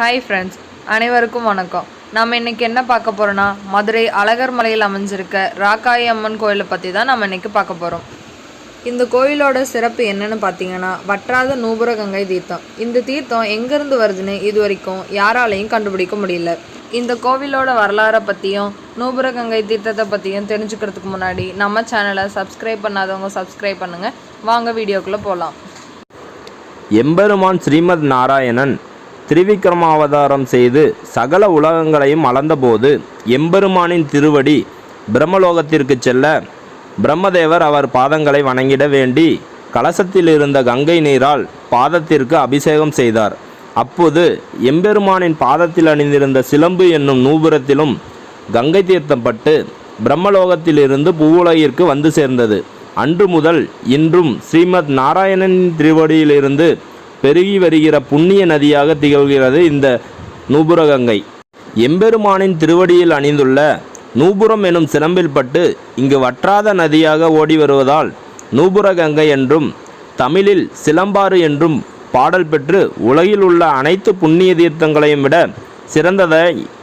Hi friends அனைவருக்கும் வணக்கம். நம்ம இன்னைக்கு என்ன பார்க்க போகிறோன்னா மதுரை அழகர் மலையில் அமைஞ்சிருக்க ராக்காயி அம்மன் கோயிலை பற்றி தான் நம்ம இன்னைக்கு பார்க்க போகிறோம் இந்த கோயிலோட சிறப்பு என்னன்னு பார்த்தீங்கன்னா வற்றாத நூபுரகங்கை தீர்த்தம். இந்த தீர்த்தம் எங்கேருந்து வருதுன்னு இது வரைக்கும் யாராலையும் கண்டுபிடிக்க முடியல. இந்த கோவிலோட வரலாறை பற்றியும் நூபுரகங்கை தீர்த்தத்தை பற்றியும் தெரிஞ்சுக்கிறதுக்கு முன்னாடி நம்ம சேனலை சப்ஸ்கிரைப் பண்ணாதவங்க சப்ஸ்கிரைப் பண்ணுங்கள் வாங்க வீடியோக்குள்ளே போகலாம் எம்பெருமான் ஸ்ரீமத் நாராயணன் திரிவிக்ரமாவதாரம் செய்து சகல உலகங்களையும் அளந்தபோது எம்பெருமானின் திருவடி பிரம்மலோகத்திற்கு செல்ல பிரம்மதேவர் அவர் பாதங்களை வணங்கிட வேண்டி கலசத்தில் இருந்த கங்கை நீரால் பாதத்திற்கு அபிஷேகம் செய்தார். அப்போது எம்பெருமானின் பாதத்தில் அணிந்திருந்த சிலம்பு என்னும் நூபுரத்திலும் கங்கை தீர்த்தப்பட்டு பிரம்மலோகத்திலிருந்து பூவுலகிற்கு வந்து சேர்ந்தது. அன்று முதல் இன்றும் ஸ்ரீமத் நாராயணனின் திருவடியிலிருந்து பெருகி வருகிற புண்ணிய நதியாக திகழ்கிறது இந்த நூபுரகங்கை. எம்பெருமானின் திருவடியில் அணிந்துள்ள நூபுரம் எனும் சிலம்பில் பட்டு இங்கு வற்றாத நதியாக ஓடி வருவதால் நூபுரகங்கை என்றும் தமிழில் சிலம்பாறு என்றும் பாடல் பெற்று உலகில் உள்ள அனைத்து புண்ணிய தீர்த்தங்களையும் விட சிறந்ததை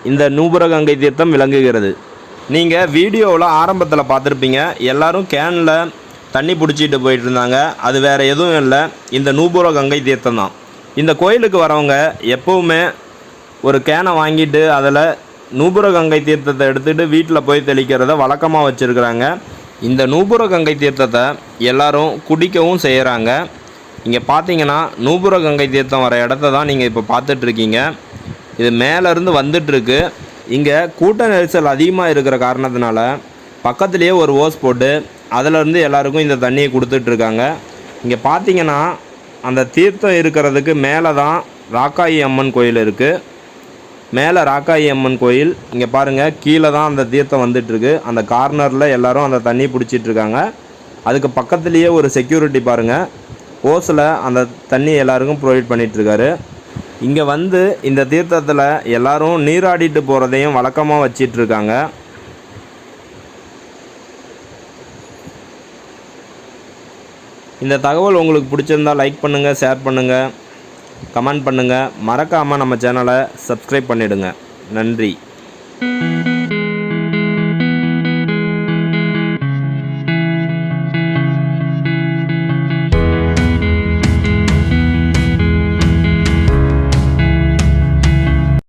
இந்த நூபுரகங்கை தீர்த்தம் விளங்குகிறது. நீங்கள் வீடியோவில் ஆரம்பத்தில் பார்த்துருப்பீங்க. எல்லாரும் கேனில் தண்ணி பிடிச்சிட்டு போயிட்டு இருந்தாங்க அது வேறு எதுவும் இல்லை. இந்த நூபுர கங்கை தீர்த்தம் தான். இந்த கோயிலுக்கு வரவங்க எப்போவுமே ஒரு கேனை வாங்கிட்டு அதில் நூபுர கங்கை தீர்த்தத்தை எடுத்துகிட்டு வீட்டில் போய் தெளிக்கிறத வழக்கமாக வச்சுருக்குறாங்க. இந்த நூபுர கங்கை தீர்த்தத்தை எல்லோரும் குடிக்கவும் செய்கிறாங்க இங்கே பார்த்தீங்கன்னா நூபுர கங்கை தீர்த்தம் வர இடத்த தான் நீங்கள் இப்போ பார்த்துட்ருக்கீங்க. இது மேலேருந்து வந்துட்டுருக்கு இங்கே கூட்ட நெரிசல் அதிகமாக இருக்கிற காரணத்தினால பக்கத்துலேயே ஒரு ஓஸ் போட்டு அதிலேருந்து எல்லாருக்கும் இந்த தண்ணியை கொடுத்துட்ருக்காங்க. இங்கே பார்த்தீங்கன்னா அந்த தீர்த்தம் இருக்கிறதுக்கு மேலே தான் ராக்காயி அம்மன் கோயில் இருக்குது மேலே ராக்காயி அம்மன் கோயில் இங்கே பாருங்கள் கீழே தான் அந்த தீர்த்தம் வந்துட்டுருக்கு அந்த கார்னரில் எல்லாரும் அந்த தண்ணி பிடிச்சிட்ருக்காங்க. அதுக்கு பக்கத்துலேயே ஒரு செக்யூரிட்டி பாருங்கள் ஓஸில் அந்த தண்ணி எல்லாருக்கும் ப்ரொவைட் பண்ணிகிட்ருக்காரு இங்கே வந்து இந்த தீர்த்தத்தில் எல்லோரும் நீராடிட்டு போகிறதையும் வழக்கமாக வச்சிட்ருக்காங்க. இந்த தகவல் உங்களுக்கு பிடிச்சிருந்தா லைக் பண்ணுங்கள் ஷேர் பண்ணுங்கள் கமெண்ட் பண்ணுங்கள் மறக்காமல் நம்ம சேனலை சப்ஸ்கிரைப் பண்ணிவிடுங்க நன்றி.